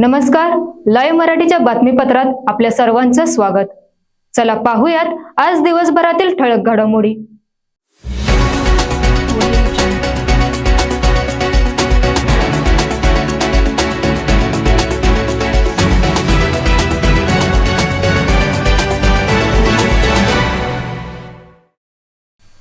नमस्कार लाईव्ह मराठीच्या बातमीपत्रात आपल्या सर्वांचं स्वागत. चला पाहूयात आज दिवसभरातील ठळक घडामोडी.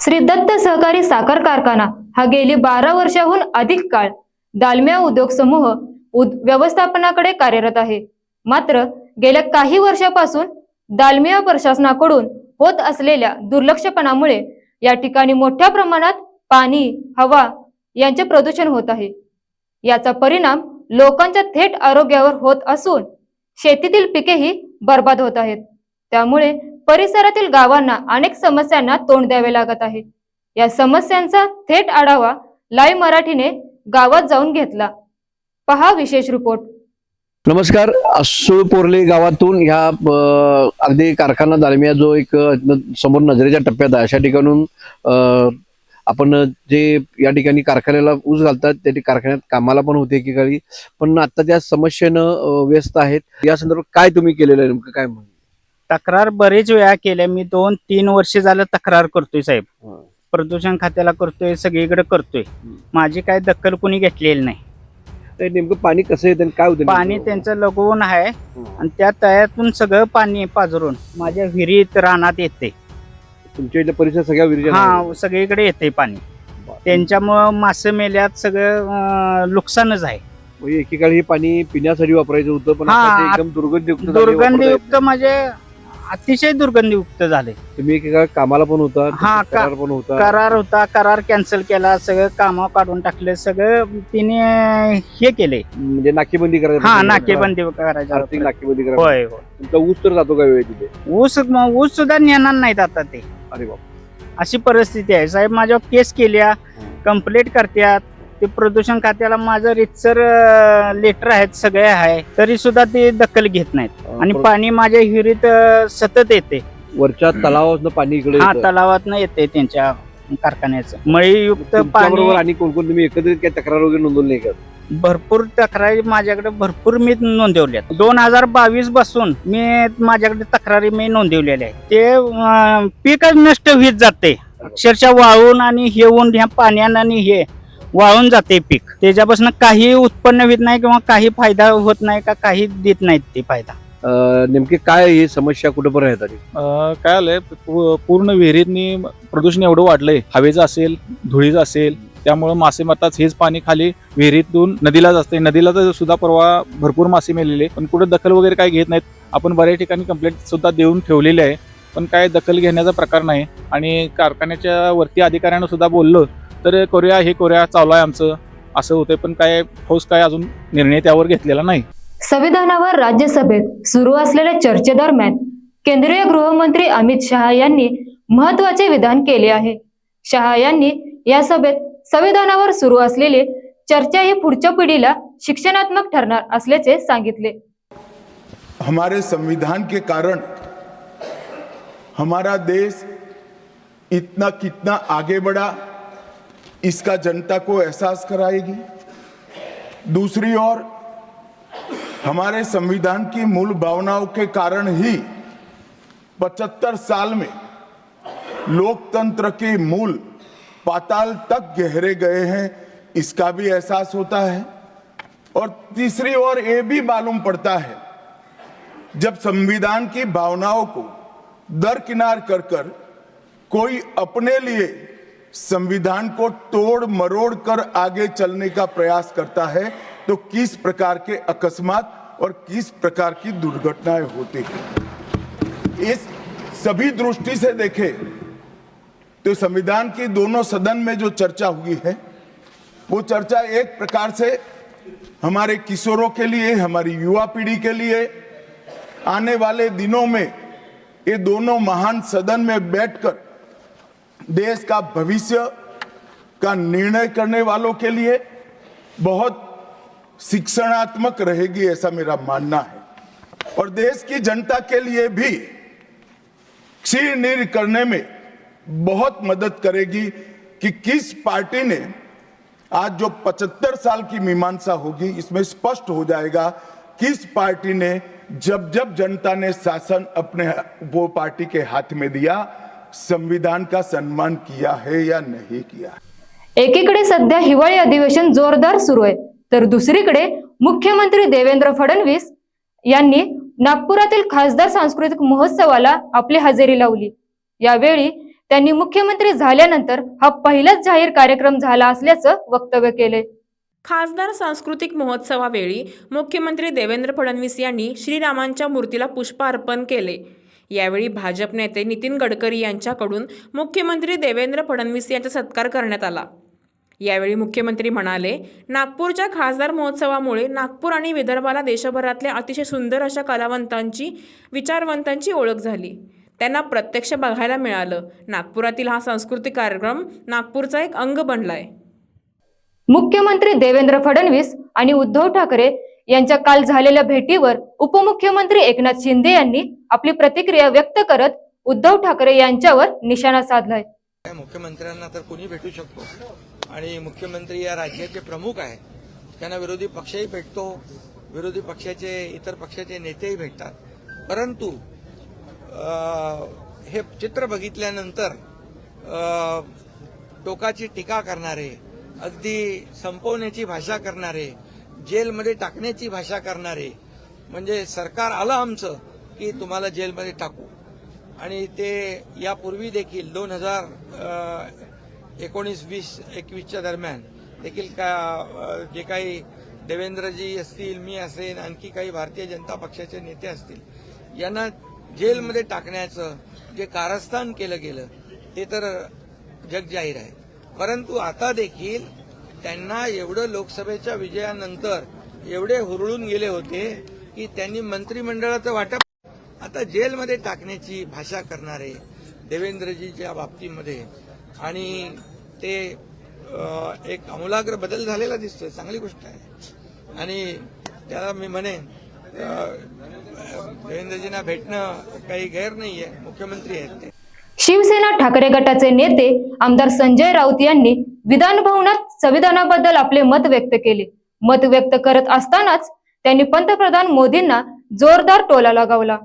श्री दत्त सहकारी साखर कारखाना हा गेली बारा वर्षाहून अधिक काळ दालम्या उद्योग समूह व्यवस्थापनाकडे कार्यरत आहे. मात्र गेल्या काही वर्षापासून दालमिया प्रशासनाकडून होत असलेल्या दुर्लक्षपणामुळे या ठिकाणी मोठ्या प्रमाणात पाणी हवा यांचे प्रदूषण होत आहे. याचा परिणाम लोकांच्या थेट आरोग्यावर होत असून शेतीतील पिकेही बर्बाद होत आहेत. त्यामुळे परिसरातील गावांना अनेक समस्यांना तोंड द्यावे लागत आहे. या समस्यांचा थेट आढावा लाईव्ह मराठीने गावात जाऊन घेतला. पहा विशेष रिपोर्ट नमस्कार अस्सूळ पोर्ले गावातून ह्या अगदी कारखाना दालमिया जो एक समोर नजरेच्या टप्प्यात आहे अशा ठिकाणून आपण जे या ठिकाणी कारखान्याला ऊस घालतात त्या ठिकाणी कारखान्यात कामाला पण होते एकेकाळी. पण आता त्या समस्येनं व्यस्त आहेत या संदर्भात काय तुम्ही केलेलं आहे नेमकं काय म्हणून तक्रार बरेच वेळा केल्या. मी दोन तीन वर्ष झालं तक्रार करतोय साहेब. प्रदूषण खात्याला करतोय सगळीकडे करतोय. माझी काय दखल कुणी घेतलेली नाही. ते नेमकं पाणी कसं येतं आणि काय होतं पाणी नेमकं? त्यांचं लगवून आहे. आणि त्या तळ्यातून सगळं पाणी पाजरून माझ्या विहिरीत रानात येते तुमच्या इथल्या परिसर सगळ्या विहिरीच्या हा सगळीकडे येते पाणी त्यांच्यामुळं मासे मेल्यात सगळं अं, नुकसानच आहे म्हणजे एकेकाळी हे पाणी पिण्यासाठी वापरायचं होतं पण हा, आता ते एकदम दुर्गंधयुक्त झाले, वापरता येत दुर्गंधीयुक्त नाही. म्हणजे अतिशय दुर्गंधीयुक्त झाले. तुम्ही कामाला पण होता हा, का- करार पण होता. करार होता करार कॅन्सल केला सगळं कामं काढून टाकले सगळं तिने हे केले. म्हणजे नाकेबंदी करायची हा नाकेबंदी करायचं आर्थिक नाकेबंदी करायची होय होय. तुमचा ऊस तर जातो का वेळ तिथे ऊस ऊस सुद्धा नेणार नाहीत आता ते. अरे बाप. अशी परिस्थिती आहे. साहेब माझ्यावर केस केल्या कंप्लेंट करत्यात. ते प्रदूषण खात्याला माझं रितसर लेटर आहेत सगळे आहे. तरी सुद्धा ते दखल घेत नाहीत. आणि पाणी माझ्या विहिरीत अं, सतत येते. वरच्या तलावापासून पाणी इकडे हा येतं. तलावात येते त्यांच्या कारखान्याचं. मळीयुक्त तुमच्याबरोबर पाणी आणि कोण कोण तुम्ही एकत्रित काय तक्रार वगैरे नोंदवली नाही का? भरपूर तक्रारी माझ्याकडे भरपूर मी नोंदवल्यात. दोन हजार बावीसपासून मी माझ्याकडे तक्रारी मी नोंदवलेल्या आहे ते अं, पीकच नष्ट होत जाते. अक्षरशः वाळून आणि हे होऊन ह्या पाण्यानं आणि हे. वाळून जाते पीक. त्याच्यापासून काही उत्पन्न होत नाही किंवा काही फायदा होत नाही का काही देत नाहीत ते फायदा. अं, नेमकी काय ही समस्या कुठं पण अं, काय आलंय पू- पूर्ण विहिरीतनी प्रदूषण एवढं वाढलंय. हवेचं असेल धुळीचं असेल त्यामुळे मासे मरतात हेच पाणी खाली विहिरीतून नदीलाच असते नदीला तर सुद्धा परवा भरपूर मासे मेलेले पण कुठे दखल वगैरे काय घेत नाहीत. आपण बऱ्याच ठिकाणी कंप्लेंट सुद्धा देऊन ठेवलेली आहे पण काय दखल घेण्याचा प्रकार नाही. आणि कारखान्याच्या वरती अधिकाऱ्यांना सुद्धा बोललो तर करूया हे करूया चालू आहे आमचं असं होतंय. पण काय ठोस काय अजून निर्णय त्यावर घेतलेला नाही. संविधानावर राज्यसभेत सुरू असलेल्या चर्चेदरम्यान केंद्रीय गृहमंत्री अमित शहा यांनी महत्त्वाचे विधान केले आहे. शहा यांनी या सभेत संविधानावर सुरू असलेली चर्चा ही पुढच्या पिढीला शिक्षणात्मक ठरणार असल्याचे सांगितले. हमारे संविधान के कारण हमारा देश इतना कितना आगे बढ़ा इसका जनता को एहसास कराएगी। दूसरी ओर, हमारे संविधान की मूल भावनाओं के कारण ही 75 साल में लोकतंत्र के मूल पाताल तक गहरे गए हैं, इसका भी एहसास होता है। और तीसरी ओर ये भी मालूम पड़ता है, जब संविधान की भावनाओं को दरकिनार कर कर कोई अपने लिए संविधान को तोड़ मरोड़ कर आगे चलने का प्रयास करता है तो किस प्रकार के अकस्मात और किस प्रकार की दुर्घटनाएँ होती है? इस सभी दृष्टि से देखें तो संविधान की दोनों सदन में जो चर्चा हुई है, वो चर्चा एक प्रकार से हमारे किशोरों के लिए, हमारी युवा पीढ़ी के लिए, आने वाले दिनों में ये दोनों महान सदन में बैठकर देश का भविष्य का निर्णय करने वालों के लिए बहुत शिक्षणात्मक रहेगी, ऐसा मेरा मानना है। और देश की जनता के लिए भी क्षीर नीर करने में बहुत मदद करेगी कि किस पार्टी ने आज जो 75 साल की मीमांसा होगी, इसमें स्पष्ट हो जाएगा किस पार्टी ने जब जब जनता ने शासन अपने वो पार्टी के हाथ में दिया संविधान का सम्मान किया है या नहीं किया एकीकडे सध्या हिवाळी अधिवेशन जोरदार सुरू आहे तर दुसरीकडे मुख्यमंत्री देवेंद्र फडणवीस यांनी नागपुरातील खासदार सांस्कृतिक महोत्सवाला आपली हजेरी लावली. यावेळी त्यांनी मुख्यमंत्री झाल्यानंतर हा पहिलाच जाहीर कार्यक्रम झाला असल्याचं वक्तव्य केले खासदार सांस्कृतिक महोत्सवावेळी मुख्यमंत्री देवेंद्र फडणवीस यांनी श्रीरामांच्या मूर्तीला पुष्प अर्पण केले. यावेळी भाजप नेते नितीन गडकरी यांच्याकडून मुख्यमंत्री देवेंद्र फडणवीस यांचा सत्कार करण्यात आला. यावेळी मुख्यमंत्री म्हणाले नागपूरच्या खासदार महोत्सवामुळे नागपूर आणि विदर्भाला देशभरातल्या अतिशय सुंदर अशा कलावंतांची विचारवंतांची ओळख झाली. त्यांना प्रत्यक्ष बघायला मिळालं. नागपुरातील हा सांस्कृतिक कार्यक्रम नागपूरचा एक अंग बनलाय. मुख्यमंत्री देवेंद्र फडणवीस आणि उद्धव ठाकरे यांच्या काल झालेल्या भेटीवर उपमुख्यमंत्री एकनाथ शिंदे यांनी आपली प्रतिक्रिया व्यक्त करत उद्धव ठाकरे यांच्यावर निशाणा साधलाय. मुख्यमंत्र्यांना तर कोणी भेटू शकतो. आणि मुख्यमंत्री या राज्याचे प्रमुख आहेत. त्यांना विरोधी पक्षही भेटतो. विरोधी पक्षाचे इतर पक्षाचे नेतेही भेटतात. परंतु हे चित्र बघितल्यानंतर टोकाची टीका करणारे अगदी संपवण्याची भाषा करणारे जेलमध्ये टाकण्याची भाषा करणारे. म्हणजे सरकार आलं आमचं की तुम्हाला जेलमध्ये टाकू. आणि ते यापूर्वी देखील दोन हजार एकोणीस वीस एकवीसच्या दरम्यान देखील का जे काही देवेंद्रजी असतील मी असेन आणखी काही भारतीय जनता पक्षाचे नेते असतील यांना जेलमध्ये टाकण्याचं जे कारस्थान केलं गेलं ते तर जगजाहीर आहे. परंतु आता देखील त्यांना एवढं लोकसभेच्या विजयानंतर एवढे हुरळून गेले होते की त्यांनी मंत्रिमंडळाचं वाटप आता जेलमध्ये टाकण्याची भाषा करणारे देवेंद्रजीच्या बाबतीमध्ये. आणि ते एक आमूलाग्र बदल झालेला दिसतोय चांगली गोष्ट आहे. आणि त्याला मी म्हणेन देवेंद्रजींना भेटणं काही गैर नाही आहे मुख्यमंत्री आहेत ते. शिवसेना ठाकरे गटाचे नेते आमदार संजय राऊत यांनी विधान भवनात संविधानाबद्दल आपले मत व्यक्त केले. मत व्यक्त करत असतानाच त्यांनी पंतप्रधान मोदींना जोरदार टोला लगावला.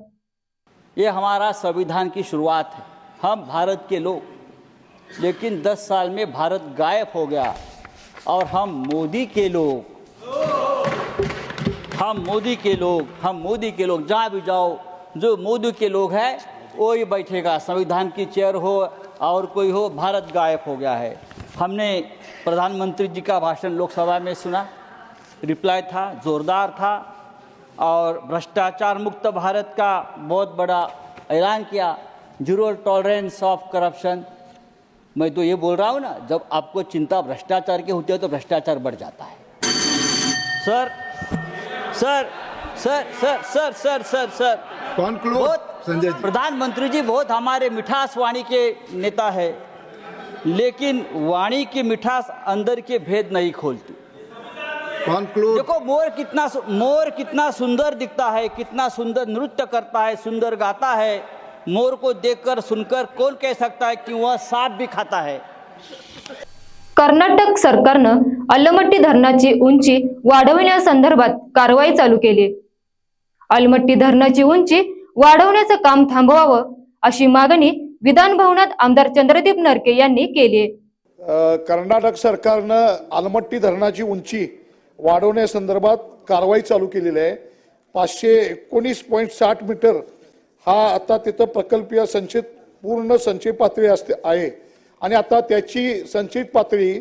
ये हमारा संविधान की शुरुआत है। हम भारत के लोग। लेकिन 10 साल में भारत गायब हो गया और हम मोदी के लोग। हम मोदी के लोग। हम मोदी के लोग। जहाँ भी जाओ। जो मोदी के लोग हैं वो ही बैठेगा संविधान की चेयर हो और कोई हो भारत गायब हो गया है। हमने प्रधानमंत्री जी का भाषण लोकसभा में सुना रिप्लाई था जोरदार था और भ्रष्टाचार मुक्त भारत का बहुत बड़ा ऐलान किया ज़ीरो टॉलरेंस ऑफ़ करप्शन मैं तो ये बोल रहा हूँ ना जब आपको चिंता भ्रष्टाचार की होती है तो भ्रष्टाचार बढ़ जाता है। Sir sir sir sir sir sir sir sir बहुत संजय जी। प्रधानमंत्री जी बहुत हमारे मिठास वाणी के नेता है लेकिन वाणी की मिठास अंदर के भेद नहीं खोलती। कॉन्क्लूड देखो मोर कितना मोर कितना सुंदर दिखता है कितना सुंदर नृत्य करता है सुंदर गाता है मोर को देखकर सुनकर कौन कह सकता है कि वह सांप भी खाता है? कर्नाटक सरकारनं अलमट्टी धरणाची उंची वाढवण्यासंदर्भात कारवाई चालू केली. अलमट्टी धरणाची उंची वाढवण्याचं काम थांबवावं अशी मागणी विधान भवनात आमदार चंद्रदीप नरके यांनी केली कर्नाटक सरकारनं आलमट्टी धरणाची उंची वाढवण्यासंदर्भात कारवाई चालू केलेली आहे. पाचशे एकोणीस पॉईंट साठ मीटर हा आता तिथं प्रकल्पीय संचित पूर्ण संचय पातळी असते आहे. आणि आता त्याची संचित पातळी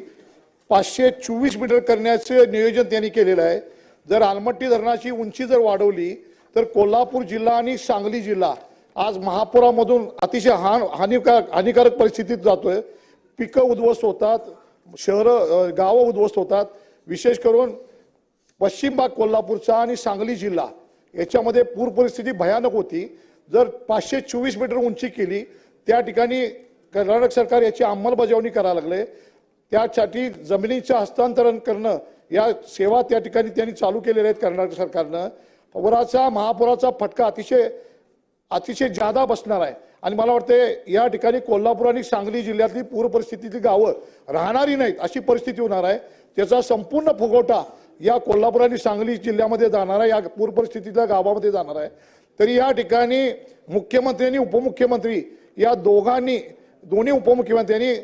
पाचशे चोवीस मीटर करण्याचं नियोजन त्यांनी केलेलं आहे. जर आलमट्टी धरणाची उंची जर वाढवली तर कोल्हापूर जिल्हा आणि सांगली जिल्हा आज महापुरामधून अतिशय हान हानिकारक हानिकारक परिस्थितीत जातोय. पिकं उद्ध्वस्त होतात शहरं गावं उद्ध्वस्त होतात. विशेष करून पश्चिम भाग कोल्हापूरचा आणि सांगली जिल्हा याच्यामध्ये पूर परिस्थिती भयानक होती. जर पाचशे चोवीस मीटर उंची केली त्या ठिकाणी कर्नाटक सरकार याची अंमलबजावणी करायला लागले. त्यासाठी जमिनीचं हस्तांतरण करणं या सेवा त्या ठिकाणी त्यांनी चालू केलेल्या आहेत कर्नाटक सरकारनं. पवाराचा महापुराचा फटका अतिशय अतिशय जादा बसणार आहे. आणि मला वाटते या ठिकाणी कोल्हापूर आणि सांगली जिल्ह्यातली पूर परिस्थितीतली गावं राहणारी नाहीत अशी परिस्थिती होणार आहे. त्याचा संपूर्ण फुगवटा या कोल्हापूर आणि सांगली जिल्ह्यामध्ये जाणार आहे. या पूर परिस्थितीतल्या गावामध्ये जाणार आहे. तरी या ठिकाणी मुख्यमंत्री आणि उपमुख्यमंत्री या दोघांनी दोन्ही उपमुख्यमंत्र्यांनी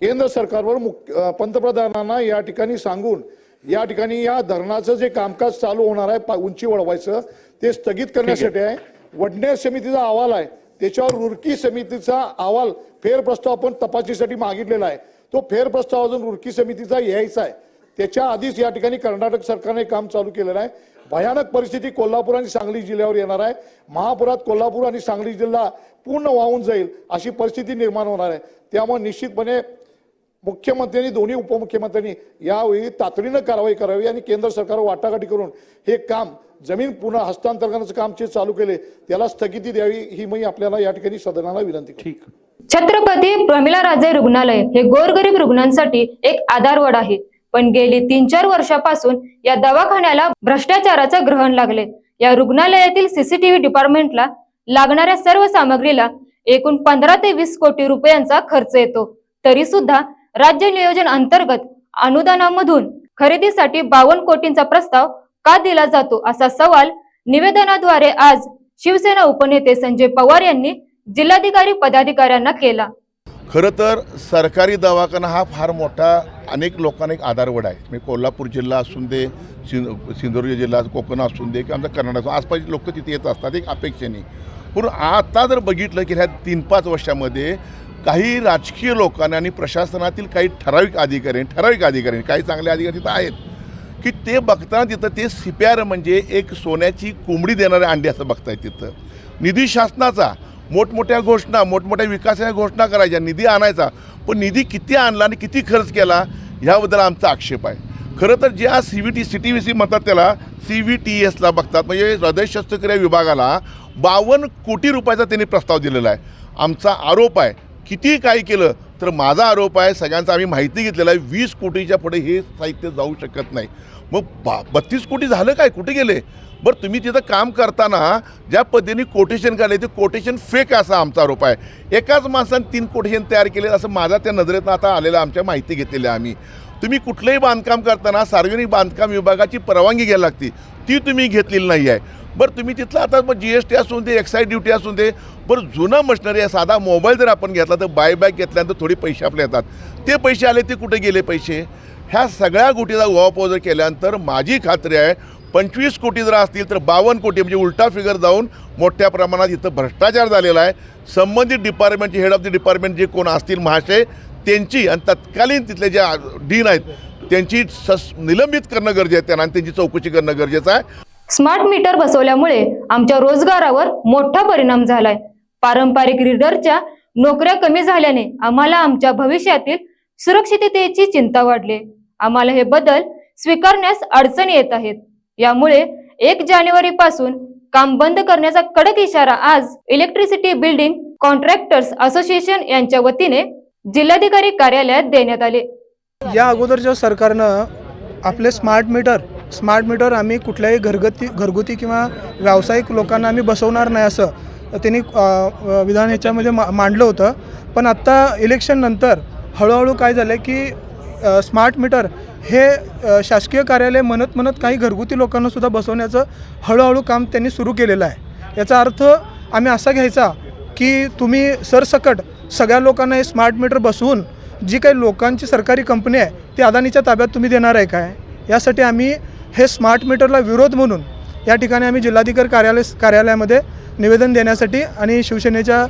केंद्र सरकारवर मुख्य पंतप्रधानांना या ठिकाणी सांगून या ठिकाणी या धरणाचं जे कामकाज चालू होणार आहे उंची वाढवायचं ते स्थगित करण्यासाठी आहे. वडनेर समितीचा अहवाल आहे. त्याच्यावर रुरकी समितीचा अहवाल फेरप्रस्ताव आपण तपासणीसाठी मागितलेला आहे. तो फेरप्रस्ताव अजून रुरकी समितीचा यायचा आहे. त्याच्या आधीच या ठिकाणी कर्नाटक सरकारने काम चालू केलेलं आहे. भयानक परिस्थिती कोल्हापूर आणि सांगली जिल्ह्यावर येणार आहे. महापुरात कोल्हापूर आणि सांगली जिल्हा पूर्ण वाहून जाईल अशी परिस्थिती निर्माण होणार आहे. त्यामुळे निश्चितपणे मुख्यमंत्र्यांनी दोन्ही उपमुख्यमंत्र्यांनी यावेळी तातडीनं कारवाई करावी आणि केंद्र सरकार वाटाघाटी करून हे काम जमीन पुन्हा हस्तांतरणाचं काम जे चालू केले त्याला स्थगिती द्यावी ही मी आपल्याला या ठिकाणी सदनाला विनंती करतो. ठीक. छत्रपती प्रमिला राजे रुग्णालय हे गोरगरीब रुग्णांसाठी एक आधारवड आहे. पण गेली तीन चार वर्षापासून या दवाखान्याला भ्रष्टाचाराचं ग्रहण लागले. या रुग्णालयातील सीसीटीव्ही डिपार्टमेंटला लागणाऱ्या सर्व सामग्रीला एकूण पंधरा ते वीस कोटी रुपयांचा खर्च येतो. तरी सुद्धा राज्य नियोजन अंतर्गत अनुदानामधून खरेदीसाठी बावन्न कोटींचा प्रस्ताव का दिला जातो असा सवाल निवेदनाद्वारे आज शिवसेना उपनेते संजय पवार यांनी जिल्हाधिकारी पदाधिकाऱ्यांना केला. खरं तर सरकारी दवाखाना हा फार मोठा अनेक लोकांना एक आधारवड आहे. म्हणजे कोल्हापूर जिल्हा असून दे सिं सिंधुदुर्ग जिल्हा कोकण असून दे किंवा आमचा कर्नाटक असून आसपासचे लोक तिथे येत असतात एक अपेक्षेने. पण आता जर बघितलं की ह्या तीन पाच वर्षामध्ये काही राजकीय लोकांनी आणि प्रशासनातील काही ठराविक अधिकारी ठराविक अधिकारी काही चांगले अधिकारी तिथं आहेत की ते बघताना तिथं ते सिप्यार म्हणजे एक सोन्याची कोंबडी देणारे अंडे असं बघताय तिथं. निधी शासनाचा मोठमोठ्या घोषणा मोठमोठ्या विकासाच्या घोषणा करायच्या निधी आणायचा पण निधी किती आणला आणि किती खर्च केला ह्याबद्दल आमचा आक्षेप आहे. खरं तर ज्या C V T C T V C म्हणतात त्याला सी व्ही टी एसला बघतात म्हणजे हृदय शस्त्रक्रिया विभागाला बावन्न कोटी रुपयाचा त्यांनी प्रस्ताव दिलेला आहे. आमचा आरोप आहे किती काय केलं तर माझा आरोप आहे सगळ्यांचा आम्ही माहिती घेतलेला आहे वीस कोटीच्या पुढे हे साहित्य जाऊ शकत नाही. मग बा बत्तीस कोटी झालं काय? कुठे गेले? बरं तुम्ही तिथं काम करताना ज्या पद्धतीने कोटेशन काढले ते कोटेशन फेक असा आमचा आरोप आहे. एकाच माणसाने तीन कोटेशन तयार केले असं माझा त्या नजरेतनं आता आलेलं आमच्या माहिती घेतलेली आहे आम्ही. तुम्ही कुठलंही बांधकाम करताना सार्वजनिक बांधकाम विभागाची परवानगी घ्यायला लागते ती तुम्ही घेतलेली नाही आहे. बरं तुम्ही तिथलं आता मग जी एस टी असून दे एक्साईज ड्युटी असून दे बरं जुनं मशनरी आहे साधा मोबाईल जर आपण घेतला तर बायबॅक घेतल्यानंतर थोडे पैसे आपले येतात. ते पैसे आले ते कुठे गेले पैसे? ह्या सगळ्या गोटीचा उहापोह जर केल्यानंतर माझी खात्री आहे पंचवीस कोटी जर असतील तर बावन्न कोटी म्हणजे उलटा फिगर जाऊन मोठ्या प्रमाणात इथं भ्रष्टाचार झालेला आहे. संबंधित डिपार्टमेंटचे हेड ऑफ द डिपार्टमेंट जे कोण असतील महाशय त्यांची आणि तत्कालीन तिथले जे डीन आहेत त्यांची सस निलंबित करणं गरजेचं आहे त्यांना आणि त्यांची चौकशी करणं गरजेचं आहे. स्मार्ट मीटर बसवल्यामुळे आमच्या रोजगारावर मोठा परिणाम झालाय. पारंपरिक रीडरच्या नोकऱ्या कमी झाल्याने आम्हाला आमच्या भविष्यातील सुरक्षिततेची चिंता वाढली. आम्हाला हे बदल स्वीकारण्यास अडचणी येत आहेत. यामुळे एक जानेवारी पासून काम बंद करण्याचा कडक इशारा आज इलेक्ट्रिसिटी बिल्डिंग कॉन्ट्रॅक्टर्स असोसिएशन यांच्या वतीने जिल्हाधिकारी कार्यालयात देण्यात आले. या अगोदरच्या सरकारनं आपले स्मार्ट मीटर स्मार्ट मीटर आम्ही कुठल्याही घरगती घरगुती किंवा व्यावसायिक लोकांना आम्ही बसवणार नाही असं त्यांनी विधान याच्यामध्ये मा मांडलं होतं. पण आत्ता इलेक्शननंतर हळूहळू काय झालं की स्मार्ट मीटर हे शासकीय कार्यालय म्हणत म्हणत काही घरगुती लोकांनासुद्धा बसवण्याचं हळूहळू काम त्यांनी सुरू केलेलं आहे. याचा अर्थ आम्ही असा घ्यायचा की तुम्ही सरसकट सगळ्या लोकांना हे स्मार्ट मीटर बसवून जी काही लोकांची सरकारी कंपनी आहे ती अदानीच्या ताब्यात तुम्ही देणार आहे काय? यासाठी आम्ही हे स्मार्ट मीटरला विरोध म्हणून या ठिकाणी आम्ही जिल्हाधिकारी कार्यालय कार्यालयामध्ये निवेदन देण्यासाठी आणि शिवसेनेच्या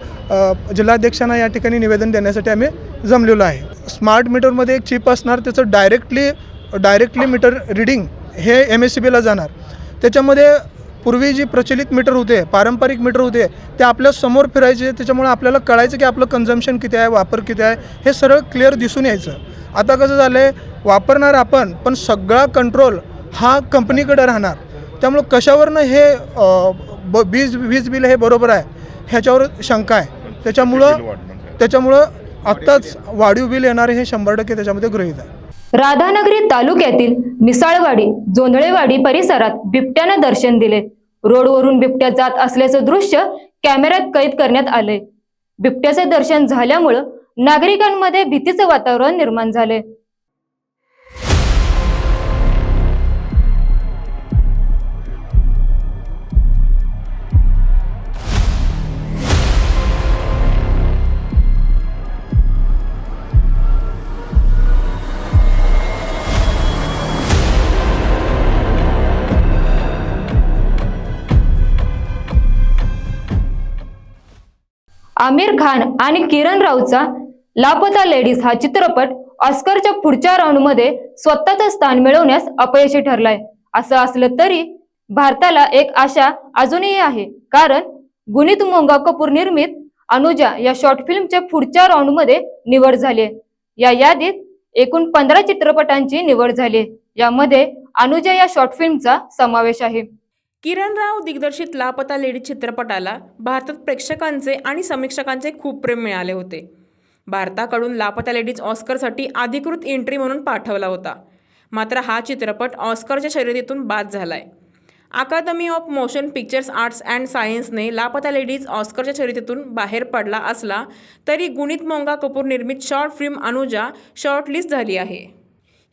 जिल्हाध्यक्षांना या ठिकाणी निवेदन देण्यासाठी आम्ही जमलेलो आहे. स्मार्ट मीटरमध्ये एक चिप असणार त्याचं डायरेक्टली डायरेक्टली मीटर रिडिंग हे एम एस सी बीला जाणार. त्याच्यामध्ये पूर्वी जी प्रचलित मीटर होते पारंपरिक मीटर होते ते आपल्यासमोर फिरायचे त्याच्यामुळे आपल्याला कळायचं की आपलं कन्झम्शन किती आहे वापर किती आहे हे सरळ क्लिअर दिसून यायचं. आता कसं झालं आहे वापरणार आपण पण सगळा कंट्रोल हा कंपनीकडे राहणार. त्यामुळं कशावरनं हे ब वीज वीज बिल हे बरोबर आहे ह्याच्यावर शंका आहे. त्याच्यामुळं त्याच्यामुळं आत्ताच वाढीव बिल येणारे हे शंभर टक्के त्याच्यामध्ये गृहीत आहे. राधानगरी तालुक्यातील मिसाळवाडी जोंधळेवाडी परिसरात बिबट्यानं दर्शन दिले. रोडवरून बिबट्या जात असल्याचं दृश्य कॅमेऱ्यात कैद करण्यात आले बिबट्याचे दर्शन झाल्यामुळं नागरिकांमध्ये भीतीचं वातावरण निर्माण झाले आमिर खान आणि किरण रावचा लापता लेडीज हा चित्रपट ऑस्करच्या पुढच्या राऊंडमध्ये स्वतःचं स्थान मिळवण्यास अपयशी ठरलाय असं असलं तरी भारताला एक आशा अजूनही आहे कारण गुणित मोंगा कपूर निर्मित अनुजा या शॉर्ट फिल्मच्या पुढच्या राऊंडमध्ये निवड झाली आहे. या यादीत एकूण पंधरा चित्रपटांची निवड झाली आहे. यामध्ये अनुजा या शॉर्ट फिल्मचा समावेश आहे किरण राव दिग्दर्शित लापता लेडी चित्रपटाला भारतात प्रेक्षकांचे आणि समीक्षकांचे खूप प्रेम मिळाले होते. भारताकडून लापता लेडीज ऑस्करसाठी अधिकृत एंट्री म्हणून पाठवला होता. मात्र हा चित्रपट ऑस्करच्या शर्यतीतून बाद झालाय. Academy of motion pictures arts and सायन्सने Laapataa ladies ऑस्करच्या शर्यतीतून बाहेर पडला असला तरी गुणित मोंगा कपूर निर्मित शॉर्ट फिल्म अनुजा शॉर्टलिस्ट झाली आहे.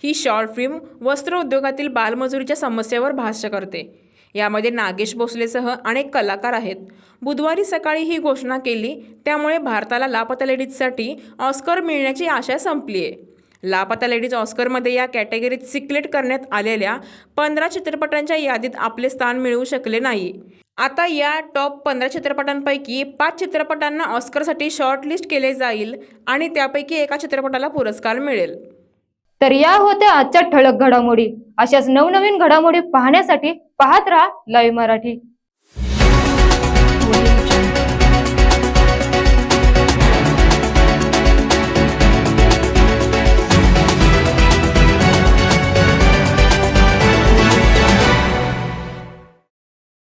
ही शॉर्ट फिल्म वस्त्र उद्योगातील बालमजुरीच्या समस्येवर भाष्य करते. यामध्ये नागेश भोसलेसह अनेक कलाकार आहेत. बुधवारी सकाळी ही घोषणा केली त्यामुळे भारताला लापता लेडीजसाठी ऑस्कर मिळण्याची आशा संपली आहे लापता लेडीज ऑस्करमध्ये या कॅटेगरीत सिक्लेट करण्यात आलेल्या पंधरा चित्रपटांच्या यादीत आपले स्थान मिळवू शकले नाही. आता या टॉप पंधरा चित्रपटांपैकी पाच चित्रपटांना ऑस्करसाठी शॉर्टलिस्ट केले जाईल आणि त्यापैकी एका चित्रपटाला पुरस्कार मिळेल. तर या होत्या आजच्या ठळक घडामोडी. अशाच नवनवीन घडामोडी पाहण्यासाठी पाहत राहा लाईव्ह मराठी.